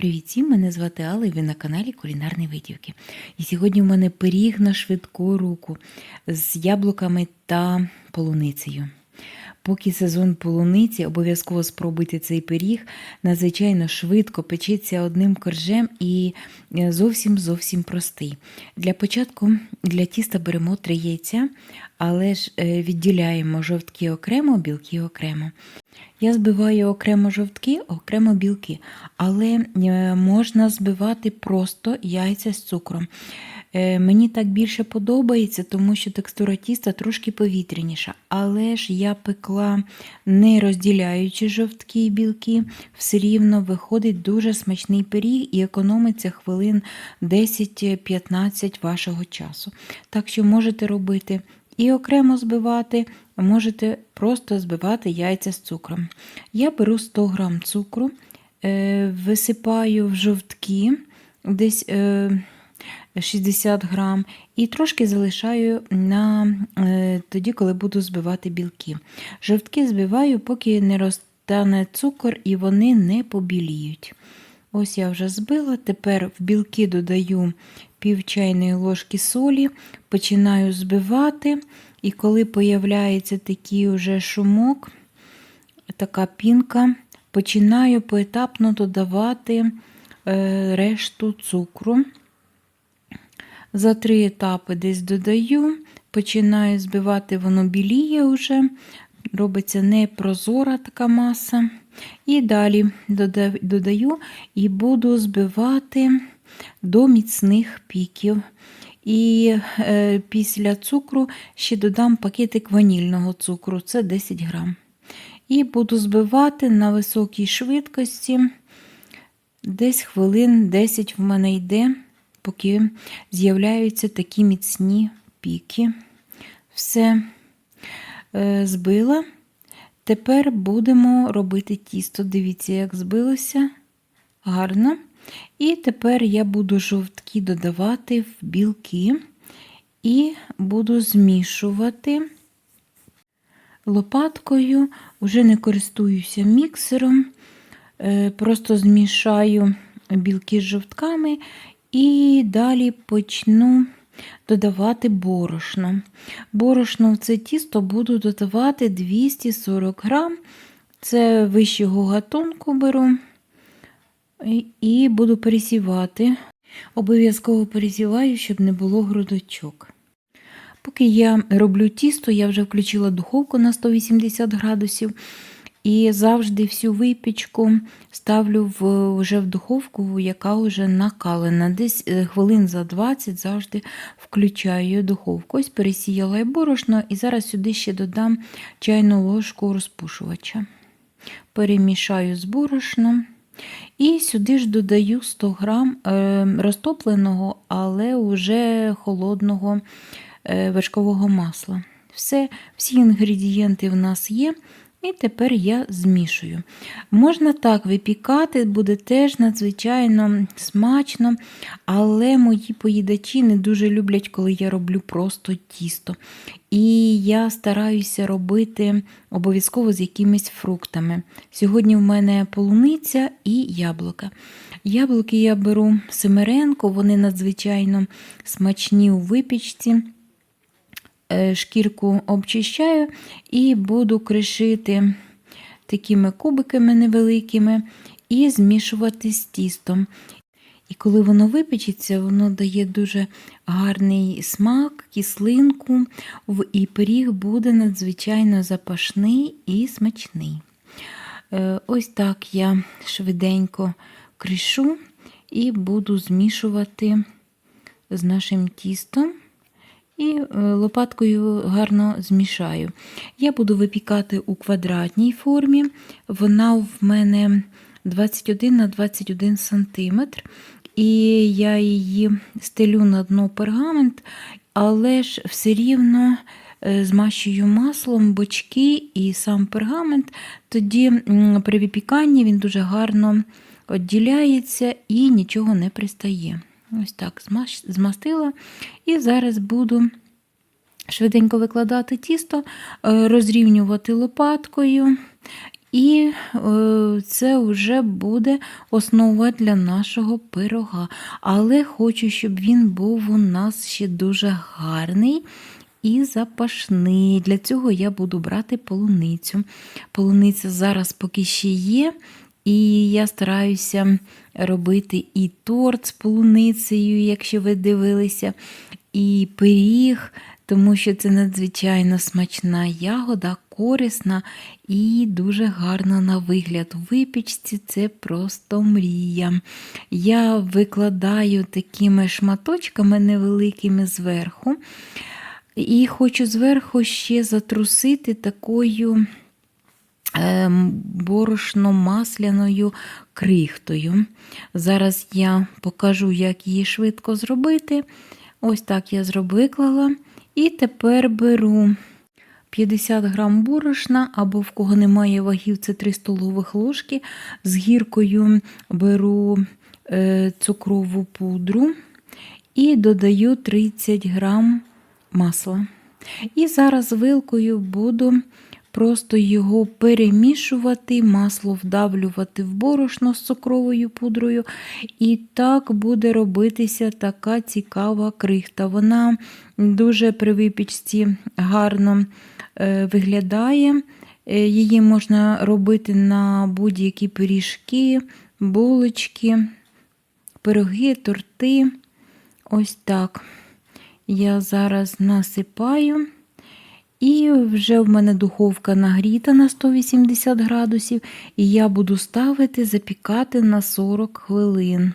Привіт мене звати Алла і ви на каналі Кулінарні Витівки. І сьогодні в мене пиріг на швидку руку з яблуками та полуницею. Поки сезон полуниці, обов'язково спробуйте цей пиріг. Надзвичайно швидко печеться одним коржем і е, зовсім зовсім простий. Для початку для тіста беремо три яйця, але ж е, відділяємо жовтки окремо, білки окремо. Я збиваю окремо жовтки, окремо білки, але е, можна збивати просто яйця з цукром. Е, Мені так більше подобається, тому що текстура тіста трошки повітряніша. Але ж я пекла, не розділяючи жовтки і білки, все рівно виходить дуже смачний пиріг і економиться хвилин 10-15 вашого часу. Так що можете робити і окремо збивати, можете просто збивати яйця з цукром. Я беру 100 г цукру, е, висипаю в жовтки десь е, 60 грам, і трошки залишаю на е, тоді, коли буду збивати білки. Жовтки збиваю, поки не розтане цукор і вони не побіліють. Ось я вже збила. Тепер в білки додаю пів чайної ложки солі, починаю збивати, і коли появляється такий уже шумок, така пінка, починаю поетапно додавати е, решту цукру. За три етапи десь додаю, починаю збивати, воно біліє вже, робиться непрозора така маса. І далі додаю і буду збивати до міцних піків. І е, після цукру ще додам пакетик ванільного цукру, це 10 грам. І буду збивати на високій швидкості. Десь хвилин 10 в мене йде, поки з'являються такі міцні піки. Все е, збила. Тепер будемо робити тісто. Дивіться, як збилося гарно. І тепер я буду жовтки додавати в білки і буду змішувати лопаткою, вже не користуюся міксером, е, просто змішаю білки з жовтками і далі почну додавати борошно. Борошно в це тісто буду додавати 240 грам, це вищого гатунку беру. І буду пересівати. Обов'язково пересіваю, щоб не було грудочок. Поки я роблю тісто, я вже включила духовку на 180 градусів. І завжди всю випічку ставлю в, вже в духовку, яка вже накалена. Десь е, хвилин за 20 завжди включаю духовку. Ось пересіяла і борошно, і зараз сюди ще додам чайну ложку розпушувача. Перемішаю з борошном. І сюди ж додаю 100 грам е, розтопленого, але уже холодного е, вершкового масла. Все, Всі інгредієнти в нас є. І тепер я змішую. Можна так випікати, буде теж надзвичайно смачно, але мої поїдачі не дуже люблять, коли я роблю просто тісто. І я стараюся робити обов'язково з якимись фруктами. Сьогодні в мене полуниця і яблука. Яблуки я беру семеренко, вони надзвичайно смачні у випічці. Е, шкірку обчищаю і буду кришити такими кубиками невеликими і змішувати з тістом. І коли воно випечеться, воно дає дуже гарний смак, кислинку, і пиріг буде надзвичайно запашний і смачний. Е, ось так я швиденько кришу і буду змішувати з нашим тістом і е, лопаткою гарно змішаю. Я буду випікати у квадратній формі, вона в мене 21 на 21 см, і я її стелю на дно пергамент, але ж все рівно. Е, змащую маслом бочки і сам пергамент, тоді при випіканні він дуже гарно відділяється і нічого не пристає. Ось так змастила. І зараз буду швиденько викладати тісто, е, розрівнювати лопаткою І е, це вже буде основа для нашого пирога. Але хочу, щоб він був у нас ще дуже гарний і запашний. Для цього я буду брати полуницю. Полуниця зараз поки ще є. І я стараюся робити і торт з полуницею, якщо ви дивилися, і пиріг, тому що це надзвичайно смачна ягода, корисна і дуже гарна на вигляд. У випічці це просто мрія. Я викладаю такими шматочками невеликими зверху. І хочу зверху ще затрусити такою борошно-масляною крихтою. Зараз я покажу, як її швидко зробити. Ось так я виклала. І тепер беру 50 грам борошна, або в кого немає вагів, це 3 столових ложки. З гіркою беру е, цукрову пудру і додаю 30 грам масла. І зараз вилкою буду просто його перемішувати, масло вдавлювати в борошно з цукровою пудрою. І так буде робитися така цікава крихта. Вона дуже при випічці гарно е, виглядає. Е, Її можна робити на будь-які пиріжки, булочки, пироги, торти. Ось так. Я зараз насипаю. І вже в мене духовка нагріта на 180 градусів, і я буду ставити запікати на 40 хвилин.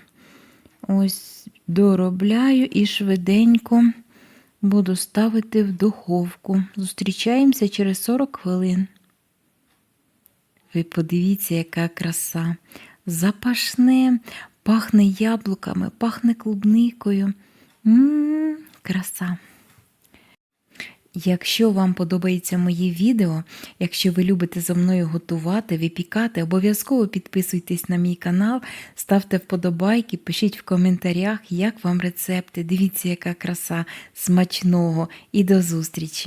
Ось доробляю і швиденько буду ставити в духовку. Зустрічаємося через 40 хвилин. Ви подивіться, яка краса. Запашне, пахне яблуками, пахне клубникою. М-м, краса. Якщо вам подобається мої відео, якщо ви любите за мною готувати, випікати, обов'язково підписуйтесь на мій канал, ставте вподобайки, пишіть в коментарях, як вам рецепти. Дивіться, яка краса смачного і до зустрічі!